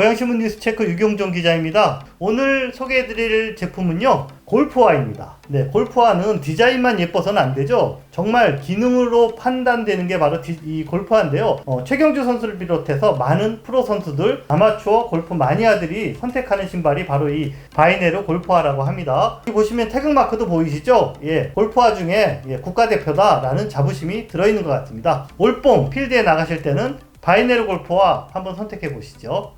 고양신문 뉴스체크 유경종 기자입니다. 오늘 소개해드릴 제품은요, 골프화입니다. 네, 골프화는 디자인만 예뻐서는 안 되죠. 정말 기능으로 판단되는 게 바로 디- 이 골프화인데요. 어, 최경주 선수를 비롯해서 많은 프로 선수들, 아마추어 골프 마니아들이 선택하는 신발이 바로 이 바이네르 골프화라고 합니다. 여기 보시면 태극 마크도 보이시죠? 예, 골프화 중에 예, 국가대표다라는 자부심이 들어있는 것 같습니다. 올봄 필드에 나가실 때는 바이네르 골프화 한번 선택해 보시죠.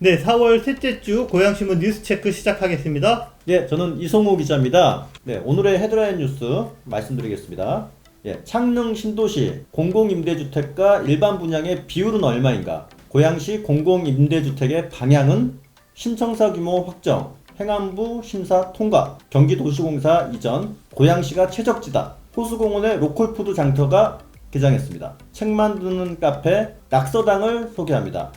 네, 4월 셋째 주 고양신문 뉴스체크 시작하겠습니다. 예, 저는 이성호 기자입니다. 네, 오늘의 헤드라인 뉴스 말씀드리겠습니다. 예, 창릉 신도시 공공임대주택과 일반 분양의 비율은 얼마인가? 고양시 공공임대주택의 방향은 신청사 규모 확정, 행안부 심사 통과, 경기도시공사 이전, 고양시가 최적지다, 호수공원의 로컬푸드 장터가 개장했습니다. 책 만드는 카페 낙서당을 소개합니다.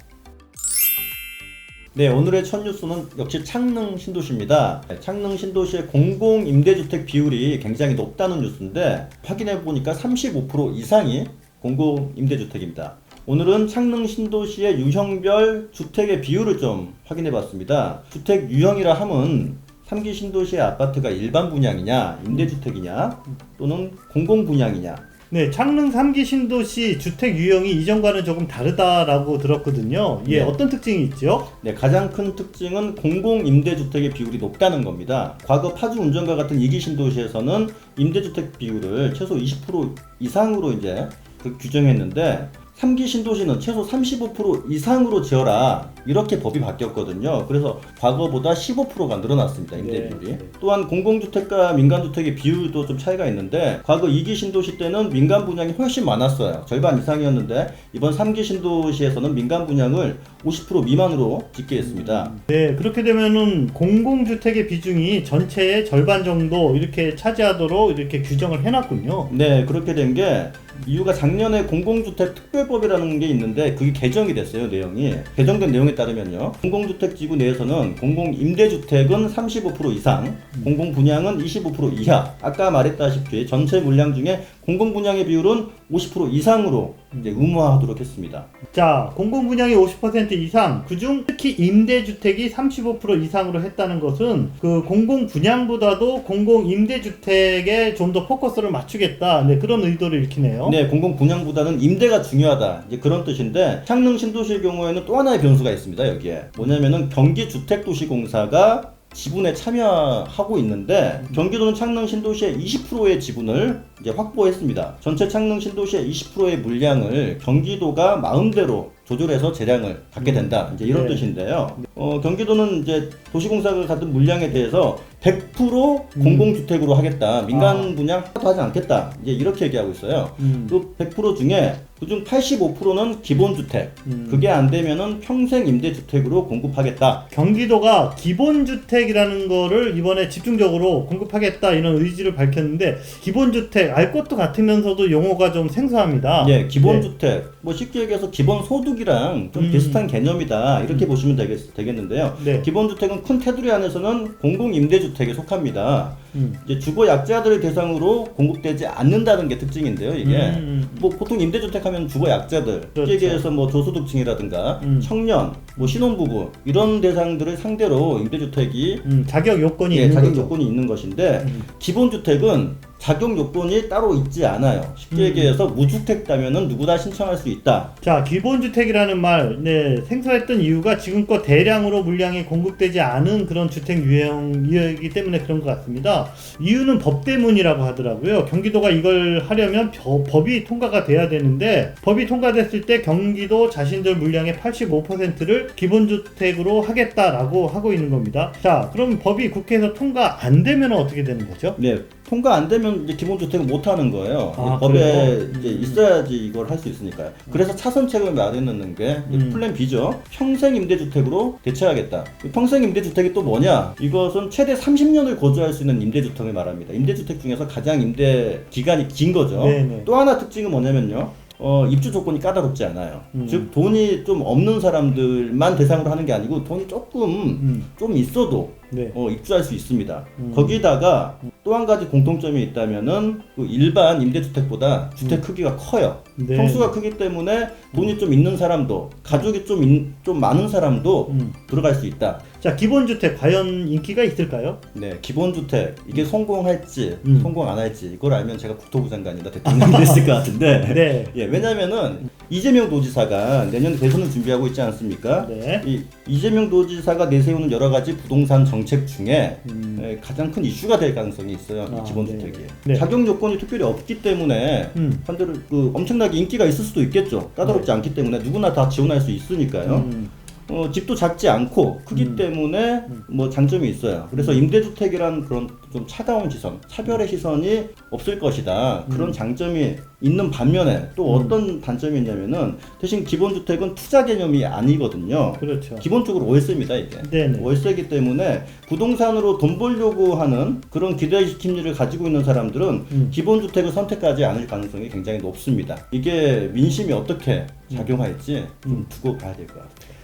네, 오늘의 첫 뉴스는 역시 창릉 신도시입니다. 네, 창릉 신도시의 공공 임대주택 비율이 굉장히 높다는 뉴스인데 확인해 보니까 35% 이상이 공공 임대주택입니다. 오늘은 창릉 신도시의 유형별 주택의 비율을 좀 확인해 봤습니다. 주택 유형이라 함은 3기 신도시의 아파트가 일반 분양이냐, 임대주택이냐, 또는 공공 분양이냐, 네, 창릉 3기 신도시 주택 유형이 이전과는 조금 다르다라고 들었거든요. 예, 네. 어떤 특징이 있죠? 네, 가장 큰 특징은 공공 임대 주택의 비율이 높다는 겁니다. 과거 파주 운전과 같은 이기 신도시에서는 임대 주택 비율을 최소 20% 이상으로 이제 그 규정했는데 3기 신도시는 최소 35% 이상으로 지어라 이렇게 법이 바뀌었거든요. 그래서 과거보다 15%가 늘어났습니다. 임대 네, 비율이. 네. 또한 공공주택과 민간주택의 비율도 좀 차이가 있는데 과거 2기 신도시 때는 민간 분양이 훨씬 많았어요. 절반 이상이었는데 이번 3기 신도시에서는 민간 분양을 50% 미만으로 짓게 했습니다. 네, 그렇게 되면은 공공주택의 비중이 전체의 절반 정도 이렇게 차지하도록 이렇게 규정을 해놨군요. 네, 그렇게 된 게 이유가 작년에 공공주택 특별법이라는 게 있는데 그게 개정이 됐어요, 내용이. 개정된 내용 에 따르면요. 공공주택 지구 내에서는 공공 임대주택은 35% 이상, 공공 분양은 25% 이하. 아까 말했다시피 전체 물량 중에 공공 분양의 비율은 50% 이상으로 이제 의무화하도록 했습니다. 자, 공공 분양이 50% 이상, 그중 특히 임대주택이 35% 이상으로 했다는 것은 그 공공 분양보다도 공공 임대주택에 좀 더 포커스를 맞추겠다. 네, 그런 의도를 일으키네요. 네, 공공 분양보다는 임대가 중요하다. 이제 그런 뜻인데 창릉 신도시의 경우에는 또 하나의 변수가 있습니다. 여기에 뭐냐면은 경기 주택 도시공사가 지분에 참여하고 있는데 경기도는 창릉 신도시의 20%의 지분을 이제 확보했습니다. 전체 창릉 신도시의 20%의 물량을 경기도가 마음대로 조절해서 재량을 갖게 된다. 이제 이런 네. 뜻인데요. 어, 경기도는 이제 도시공사가 갖은 물량에 대해서 100% 음. 공공주택으로 하겠다. 민간 아. 분양 하나도 하지 않겠다. 이제 이렇게 얘기하고 있어요. 음. 그100% 중에 그중 85%는 기본주택. 음. 그게 안 되면은 평생 임대주택으로 공급하겠다. 경기도가 기본주택이라는 거를 이번에 집중적으로 공급하겠다 이런 의지를 밝혔는데 기본주택 알 것도 같으면서도 용어가 좀 생소합니다. 예, 기본주택. 뭐 쉽게 얘기해서 기본소득이랑 좀 음. 비슷한 개념이다. 이렇게 보시면 되겠, 되겠는데요. 네. 기본주택은 큰 테두리 안에서는 공공임대주택에 속합니다. 음. 이제 주거 약자들을 대상으로 공급되지 않는다는 게 특징인데요, 이게. 음, 음, 음. 뭐 보통 임대주택 하면 주거 약자들, 그렇죠. 얘기해서 뭐 저소득층이라든가 음. 청년, 뭐 신혼부부 이런 대상들을 상대로 임대주택이 음, 자격 요건이 예, 있는 자격 거죠. 요건이 있는 것인데 음. 기본주택은 자격 요건이 따로 있지 않아요. 쉽게 음. 얘기해서 무주택자면은 누구나 신청할 수 있다. 자, 기본주택이라는 말, 네, 생소했던 이유가 지금껏 대량으로 물량이 공급되지 않은 그런 주택 유형이기 때문에 그런 것 같습니다. 이유는 법 때문이라고 하더라고요. 경기도가 이걸 하려면 벼- 법이 통과가 돼야 되는데, 법이 통과됐을 때 경기도 자신들 물량의 85%를 기본주택으로 하겠다라고 하고 있는 겁니다. 자, 그럼 법이 국회에서 통과 안 되면 어떻게 되는 거죠? 네, 통과 안 되면 이제 기본주택을 못 하는 거예요. 아, 법에 그래요? 이제 음. 있어야지 이걸 할 수 있으니까요. 그래서 차선책을 마련했는 게 음. 플랜 B죠. 평생 임대주택으로 대체하겠다. 이 평생 임대주택이 또 뭐냐? 이것은 최대 30년을 거주할 수 있는 임대주택을 말합니다. 임대주택 중에서 가장 임대 기간이 긴 거죠. 네네. 또 하나 특징은 뭐냐면요. 어, 입주 조건이 까다롭지 않아요. 음. 즉 돈이 좀 없는 사람들만 대상으로 하는 게 아니고 돈이 조금 음, 좀 있어도 네. 어, 입주할 수 있습니다. 음. 거기다가 또또한 가지 공통점이 있다면은 그 일반 임대주택보다 주택 크기가 커요. 네. 평수가 크기 때문에 돈이 좀 있는 사람도 가족이 좀, 인- 좀 많은 사람도 음. 들어갈 수 있다. 자, 기본주택 과연 인기가 있을까요? 네, 기본주택 이게 성공할지 음. 성공 안 할지 이걸 알면 제가 국토부 장관이나 대통령이 됐을 것 같은데 네. 예, 왜냐면은 이재명 도지사가 내년 대선을 준비하고 있지 않습니까? 네. 이 이재명 도지사가 내세우는 여러 가지 부동산 정책 중에 음. 에, 가장 큰 이슈가 될 가능성이 있어요. 이 아, 기본주택이 네. 네. 자격 요건이 특별히 없기 때문에 음. 반대로 그 엄청나게 인기가 있을 수도 있겠죠. 까다롭지 않기 때문에 누구나 다 지원할 수 있으니까요. 음. 어, 집도 작지 않고 크기 음. 때문에 뭐 장점이 있어요. 그래서 임대주택이란 그런 좀 차가운 시선, 차별의 시선이 없을 것이다. 그런 장점이 있는 반면에 또 음. 어떤 단점이 있냐면은 대신 기본주택은 투자 개념이 아니거든요. 그렇죠. 기본적으로 월세입니다 이게. 네네. 월세이기 때문에 부동산으로 돈 벌려고 하는 그런 기대 심리를 가지고 있는 사람들은 음. 기본주택을 선택하지 않을 가능성이 굉장히 높습니다. 이게 민심이 어떻게 작용할지 좀 음. 두고 봐야 될 것 같아요.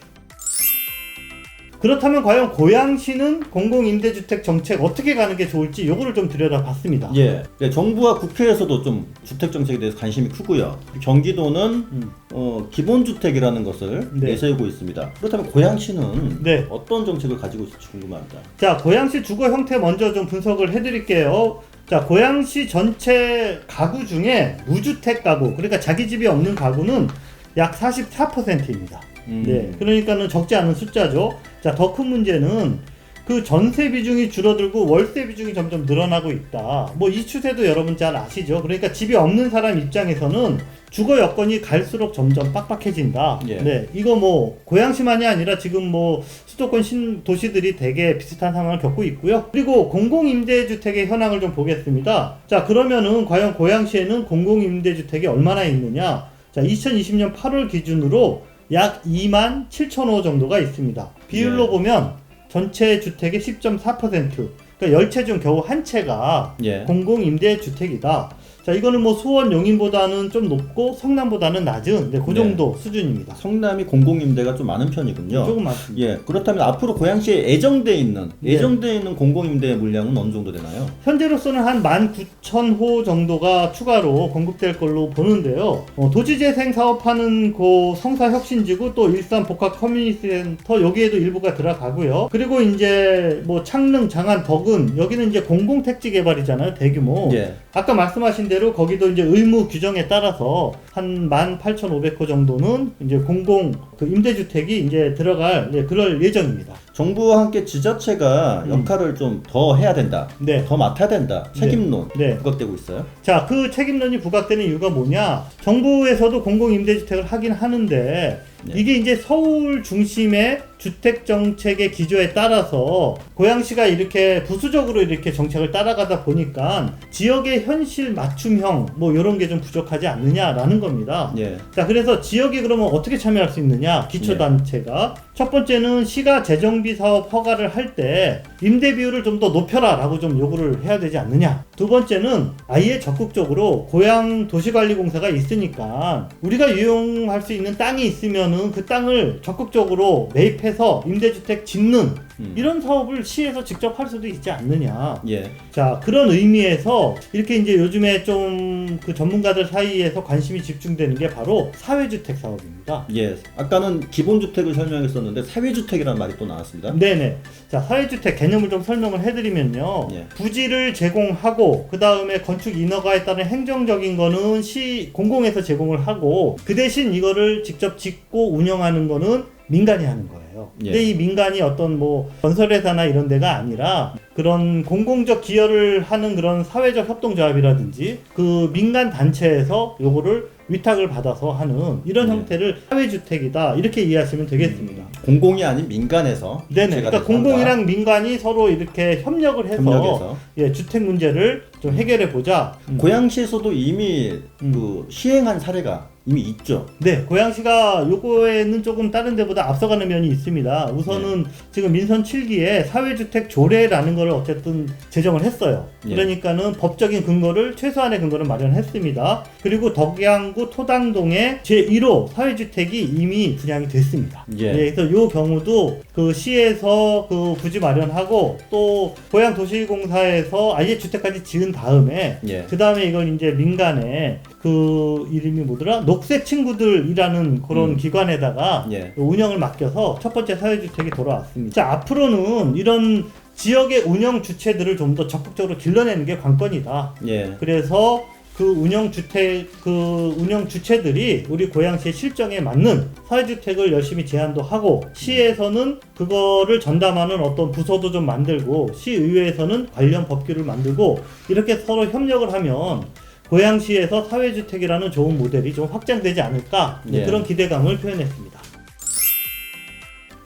그렇다면 과연 고양시는 공공임대주택 정책 어떻게 가는 게 좋을지 요거를 좀 들여다봤습니다. 예, 네, 정부와 국회에서도 좀 주택 정책에 대해서 관심이 크고요. 경기도는 음. 어, 기본 주택이라는 것을 네. 내세우고 있습니다. 그렇다면 고양시는 네. 어떤 정책을 가지고 있을지 궁금합니다. 자, 고양시 주거 형태 먼저 좀 분석을 해드릴게요. 자, 고양시 전체 가구 중에 무주택 가구, 그러니까 자기 집이 없는 가구는 약 44%입니다. 음. 네, 그러니까는 적지 않은 숫자죠. 자, 더 큰 문제는 그 전세 비중이 줄어들고 월세 비중이 점점 늘어나고 있다. 뭐 이 추세도 여러분 잘 아시죠? 그러니까 집이 없는 사람 입장에서는 주거 여건이 갈수록 점점 빡빡해진다. 예. 네, 이거 뭐 고양시만이 아니라 지금 뭐 수도권 신 도시들이 대개 비슷한 상황을 겪고 있고요. 그리고 공공임대주택의 현황을 좀 보겠습니다. 자, 그러면은 과연 고양시에는 공공임대주택이 얼마나 있느냐? 자, 2020년 8월 기준으로 약 2만 7천 호 정도가 있습니다. 비율로 네. 보면 전체 주택의 10.4%, 그러니까 열채중 겨우 한 채가 예. 공공임대 주택이다. 자, 이거는 뭐 수원 용인보다는 좀 높고 성남보다는 낮은 네, 그 네. 정도 수준입니다. 성남이 공공임대가 좀 많은 편이군요. 조금 많습니다. 예, 그렇다면 앞으로 고양시에 예정돼 있는 네. 예정돼 있는 공공임대 물량은 어느 정도 되나요? 현재로서는 한 19,000호 정도가 추가로 공급될 걸로 보는데요. 어, 도시재생 사업하는 그 성사혁신지구 또 일산 복합 커뮤니티 센터 여기에도 일부가 들어가고요. 그리고 이제 뭐 창릉, 장안, 덕은 여기는 이제 공공택지 개발이잖아요. 대규모. 예. 아까 말씀하신 대로 거기도 이제 의무 규정에 따라서 한 18,500호 정도는 이제 공공 그 임대주택이 이제 들어갈 네, 그럴 예정입니다. 정부와 함께 지자체가 음. 역할을 좀 더 해야 된다. 네. 더 맡아야 된다. 책임론 네. 부각되고 있어요. 자, 그 책임론이 부각되는 이유가 뭐냐? 정부에서도 공공 임대주택을 하긴 하는데 네. 이게 이제 서울 중심의 주택 정책의 기조에 따라서 고양시가 이렇게 부수적으로 이렇게 정책을 따라가다 보니까 지역의 현실 맞춤형 뭐 이런 게 좀 부족하지 않느냐라는 겁니다. 예. 자, 그래서 지역이 그러면 어떻게 참여할 수 있느냐? 기초단체가. 첫 번째는 시가 재정비 사업 허가를 할 때 임대 비율을 좀 더 높여라 라고 좀 요구를 해야 되지 않느냐? 두 번째는 아예 적극적으로 고향 도시관리공사가 있으니까 우리가 이용할 수 있는 땅이 있으면은 그 땅을 적극적으로 매입해서 임대주택 짓는 음. 이런 사업을 시에서 직접 할 수도 있지 않느냐? 예. 자 그런 의미에서 이렇게 이제 요즘에 좀 그 전문가들 사이에서 관심이 집중되는 게 바로 사회주택 사업입니다. 예. 아까는 기본주택을 설명했었는데 사회주택이라는 말이 또 나왔습니다. 네네. 자 사회주택 개념을 좀 설명을 해드리면요. 예. 부지를 제공하고 그 다음에 건축 인허가에 따른 행정적인 거는 시 공공에서 제공을 하고 그 대신 이거를 직접 짓고 운영하는 거는 민간이 하는 거예요. 예. 근데 이 민간이 어떤 뭐 건설회사나 이런 데가 아니라 그런 공공적 기여를 하는 그런 사회적 협동조합이라든지 그 민간 단체에서 요거를 위탁을 받아서 하는 이런 예. 형태를 사회주택이다 이렇게 이해하시면 되겠습니다. 공공이 아닌 민간에서 네네. 그러니까. 공공이랑 민간이 서로 이렇게 협력을 해서 협력해서 예, 주택 문제를 좀 해결해 보자. 음. 고양시에서도 이미 음. 그 시행한 사례가 이미 있죠. 네, 고양시가 요거에는 조금 다른 데보다 앞서가는 면이 있습니다. 우선은 지금 민선 7기에 사회주택 조례라는 걸 어쨌든 제정을 했어요. 예. 그러니까는 법적인 근거를 최소한의 근거를 마련했습니다. 그리고 덕양구 토당동에 제1호 사회주택이 이미 분양이 됐습니다. 예. 네, 그래서 요 경우도 그 시에서 그 부지 마련하고 또 고양 도시공사에서 아예 주택까지 지은 다음에 예. 그 다음에 이걸 이제 민간에 그 이름이 뭐더라? 녹색 친구들이라는 그런 음. 기관에다가 예. 운영을 맡겨서 첫 번째 사회주택이 돌아왔습니다. 자, 앞으로는 이런 지역의 운영 주체들을 좀 더 적극적으로 길러내는 게 관건이다. 예. 그래서 그 운영 주택 그 운영 주체들이 우리 고양시의 실정에 맞는 사회주택을 열심히 제안도 하고 시에서는 그거를 전담하는 어떤 부서도 좀 만들고 시의회에서는 관련 법규를 만들고 이렇게 서로 협력을 하면 고양시에서 사회주택이라는 좋은 모델이 좀 확장되지 않을까 예. 그런 기대감을 표현했습니다.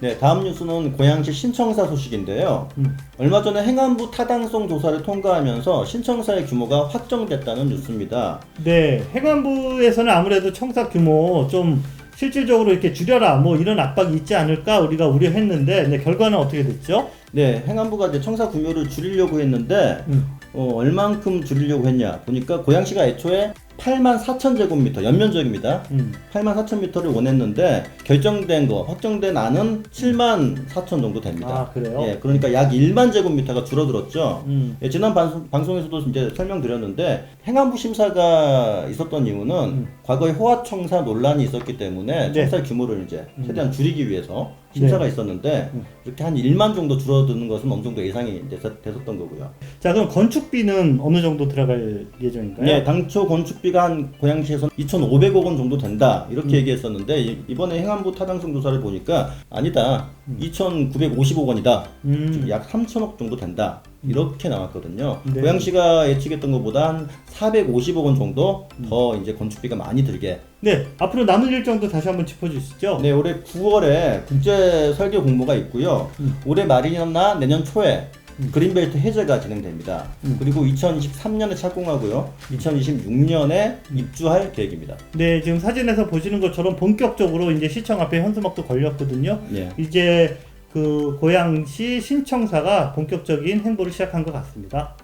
네, 다음 뉴스는 고양시 신청사 소식인데요. 음. 얼마 전에 행안부 타당성 조사를 통과하면서 신청사의 규모가 확정됐다는 뉴스입니다. 네, 행안부에서는 아무래도 청사 규모 좀 실질적으로 이렇게 줄여라 뭐 이런 압박이 있지 않을까 우리가 우려했는데 네, 결과는 어떻게 됐죠? 네, 행안부가 이제 청사 규모를 줄이려고 했는데 음. 어, 얼만큼 줄이려고 했냐 보니까 고양시가 애초에 8만 4천 제곱미터 연면적입니다. 음. 8만 4천 미터를 원했는데 결정된 거 확정된 안은 7만 4천 정도 됩니다. 아 그래요? 예, 그러니까 약 1만 제곱미터가 줄어들었죠. 음. 예, 지난 방송, 방송 에서도 이제 설명드렸는데 행안부 심사가 있었던 이유는 음. 과거에 호화청사 논란이 있었기 때문에 네. 청사 규모를 이제 음. 최대한 줄이기 위해서 심사가 있었는데 음. 이렇게 한 1만 정도 줄어드는 것은 어느 정도 예상이 됐- 됐었던 거고요. 자 그럼 건축비는 어느 정도 들어갈 예정인가요? 네, 당초 건축비가 한 고양시에서 2,500억 원 정도 된다 이렇게 음. 얘기했었는데 이- 이번에 행안부 타당성 조사를 보니까 아니다 2,950억 원이다 음. 약 3천억 정도 된다 이렇게 나왔거든요. 네. 고양시가 예측했던 것보다 한 450억 원 정도 음. 더 이제 건축비가 많이 들게. 네 앞으로 남은 일정도 다시 한번 짚어주시죠. 네, 올해 9월에 국제 설계 공모가 있고요. 음. 올해 말이나 내년 초에 음. 그린벨트 해제가 진행됩니다. 음. 그리고 2023년에 착공하고요. 2026년에 입주할 계획입니다. 네 지금 사진에서 보시는 것처럼 본격적으로 이제 시청 앞에 현수막도 걸렸거든요. 예. 이제 그 고양시 신청사가 본격적인 행보를 시작한 것 같습니다.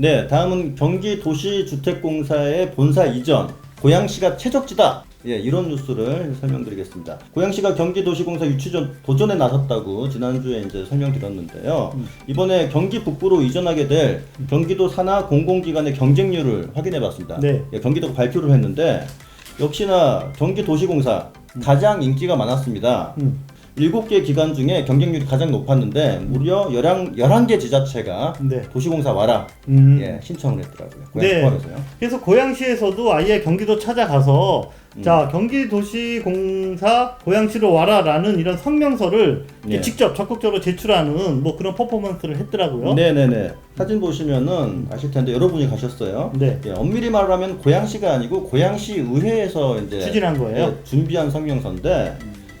네, 다음은 경기도시주택공사의 본사 이전, 고양시가 최적지다. 예, 이런 뉴스를 설명드리겠습니다. 고양시가 경기도시공사 유치전 도전에 나섰다고 지난주에 이제 설명드렸는데요. 음. 이번에 경기 북부로 이전하게 될 경기도 산하 공공기관의 경쟁률을 확인해 봤습니다. 네. 예, 경기도가 발표를 했는데 역시나 경기도시공사 가장 인기가 많았습니다. 음. 7개 기관 중에 경쟁률이 가장 높았는데 무려 11, 11개 지자체가 네. 도시공사 와라 음. 예, 신청을 했더라고요. 네. 고양 포함해서요. 그래서 고양시에서도 아예 경기도 찾아가서 음. 자 경기도시공사 고양시로 와라라는 이런 성명서를 예. 직접 적극적으로 제출하는 뭐 그런 퍼포먼스를 했더라고요. 네네네. 사진 보시면은 아실 텐데 여러분이 가셨어요. 네. 예, 엄밀히 말하면 고양시가 아니고 고양시 의회에서 이제 추진한 거예요. 예, 준비한 성명서인데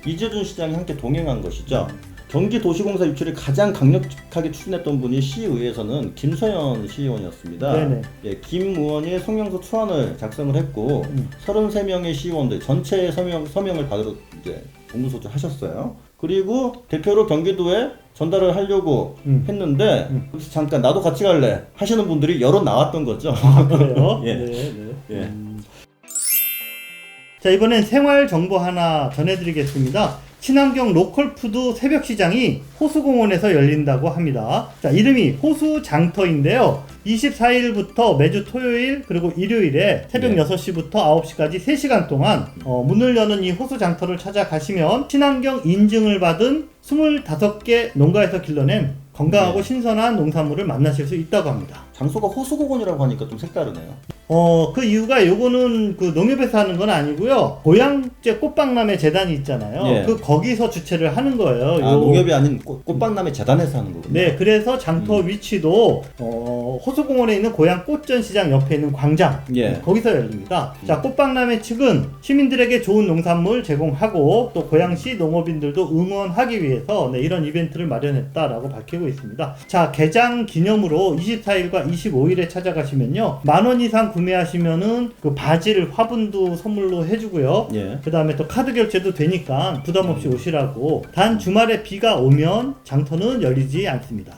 이재준 시장이 함께 동행한 것이죠. 경기 도시공사 유치를 가장 강력하게 추진했던 분이 시의회에서는 김서연 시의원이었습니다. 네네. 예, 김 의원이 성명서 초안을 작성을 했고 음. 33명의 시의원들 전체 서명, 서명을 받으러 이제 공문소출 하셨어요. 그리고 대표로 경기도에 전달을 하려고 음. 했는데 음. 잠깐 나도 같이 갈래 하시는 분들이 여러 나왔던 거죠. 아 그래요? 예. 네, 네. 예. 음. 자 이번엔 생활 정보 하나 전해드리겠습니다. 친환경 로컬푸드 새벽 시장이 호수공원에서 열린다고 합니다. 자 이름이 호수장터인데요. 24일부터 매주 토요일 그리고 일요일에 새벽 네. 6시부터 9시까지 3시간 동안 어, 문을 여는 이 호수장터를 찾아가시면 친환경 인증을 받은 25개 농가에서 길러낸 건강하고 네. 신선한 농산물을 만나실 수 있다고 합니다. 장소가 호수공원이라고 하니까 좀 색다르네요. 어, 그 이유가 요거는 그 농협에서 하는 건 아니고요. 고향제 꽃박람회 재단이 있잖아요. 예. 그 거기서 주최를 하는 거예요. 아, 요- 농협이 아닌 꽃, 꽃박람회 재단에서 하는 거군요. 네, 그래서 장터 음. 위치도 어, 호수공원에 있는 고향 꽃전시장 옆에 있는 광장 예. 거기서 열립니다. 자, 음. 꽃박람회 측은 시민들에게 좋은 농산물 제공하고 또 고양시 농업인들도 응원하기 위해서 네, 이런 이벤트를 마련했다라고 밝히고 있습니다. 자, 개장 기념으로 24일과 25일에 찾아가시면요. 만 원 이상 구매하시면은 그 바질 화분도 선물로 해주고요. 예. 그 다음에 또 카드 결제도 되니까 부담 없이 오시라고. 단 주말에 비가 오면 장터는 열리지 않습니다.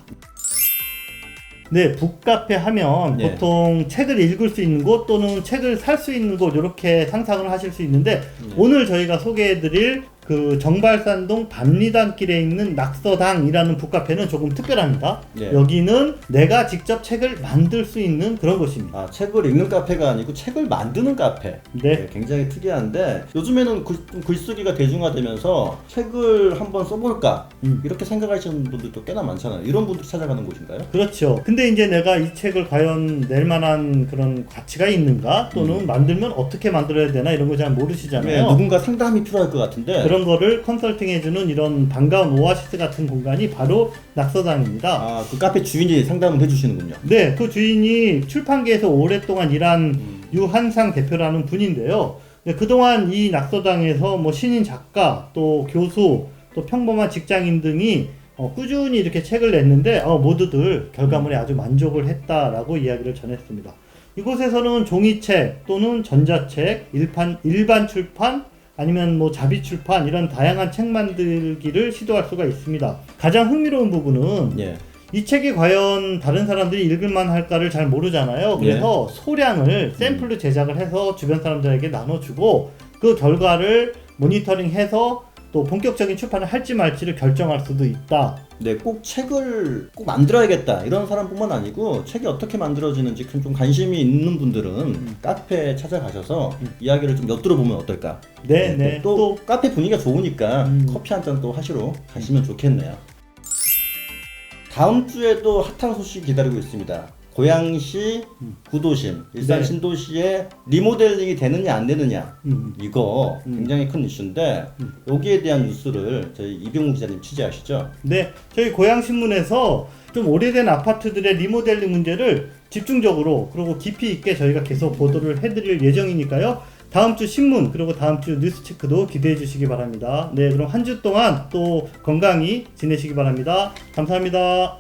네, 북카페 하면 예. 보통 책을 읽을 수 있는 곳 또는 책을 살 수 있는 곳 이렇게 상상을 하실 수 있는데 오늘 저희가 소개해드릴 그 정발산동 밤리단길에 있는 낙서당이라는 북카페는 조금 특별합니다. 예. 여기는 내가 직접 책을 만들 수 있는 그런 곳입니다. 아, 책을 읽는 카페가 아니고 책을 만드는 카페. 네. 굉장히 특이한데 요즘에는 글, 좀 글쓰기가 대중화되면서 책을 한번 써볼까 음. 이렇게 생각하시는 분들도 꽤나 많잖아요. 이런 분들이 찾아가는 곳인가요? 그렇죠. 근데 이제 내가 이 책을 과연 낼 만한 그런 가치가 있는가 또는 만들면 어떻게 만들어야 되나 이런 거 잘 모르시잖아요. 네, 누군가 상담이 필요할 것 같은데 그런 거를 컨설팅해주는 이런 반가운 오아시스 같은 공간이 바로 낙서당입니다. 아, 그 카페 주인이 상담을 해주시는군요. 네, 그 주인이 출판계에서 오랫동안 일한 음. 유한상 대표라는 분인데요. 네, 그동안 이 낙서당에서 뭐 신인 작가, 또 교수, 또 평범한 직장인 등이 어, 꾸준히 이렇게 책을 냈는데 어, 모두들 결과물에 아주 만족을 했다라고 이야기를 전했습니다. 이곳에서는 종이책 또는 전자책, 일판, 일반 출판, 아니면 뭐 자비 출판 이런 다양한 책 만들기를 시도할 수가 있습니다. 가장 흥미로운 부분은 예. 이 책이 과연 다른 사람들이 읽을만 할까를 잘 모르잖아요. 그래서 소량을 샘플로 제작을 해서 주변 사람들에게 나눠주고 그 결과를 모니터링해서 또 본격적인 출판을 할지 말지를 결정할 수도 있다. 네, 꼭 책을 꼭 만들어야겠다 이런 사람뿐만 아니고 책이 어떻게 만들어지는지 좀- 좀 관심이 있는 분들은 카페에 찾아가셔서 이야기를 좀 엿들어 보면 어떨까? 네, 네. 또, 또, 카페 분위기가 좋으니까 음. 커피 한 잔 또 하시러 가시면 좋겠네요. 다음 주에도 핫한 소식 기다리고 있습니다. 고양시 구도심, 일산 네. 신도시의 리모델링이 되느냐 안 되느냐 음, 이거 음. 굉장히 큰 이슈인데 음. 여기에 대한 뉴스를 저희 이병우 기자님 취재하시죠? 네, 저희 고양신문에서 좀 오래된 아파트들의 리모델링 문제를 집중적으로 그리고 깊이 있게 저희가 계속 보도를 해드릴 예정이니까요. 다음 주 신문 그리고 다음 주 뉴스 체크도 기대해 주시기 바랍니다. 네, 그럼 한 주 동안 또 건강히 지내시기 바랍니다. 감사합니다.